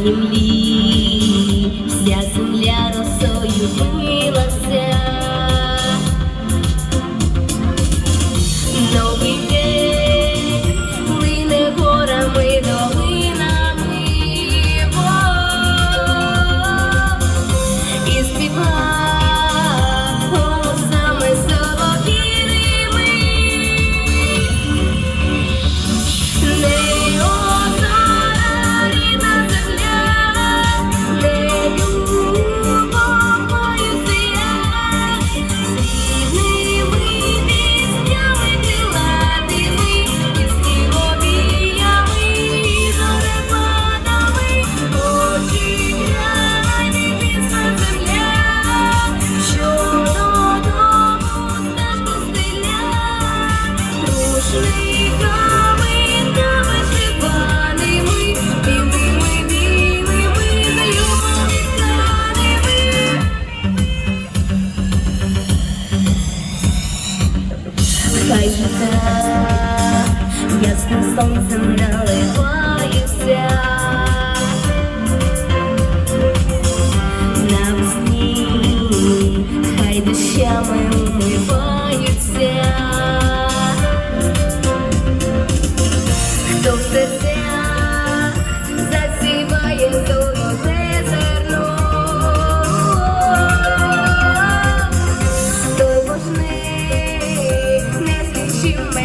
will leave. свічка, ясним сонцем наливаюся, на весні, хай дощами умиваються. you.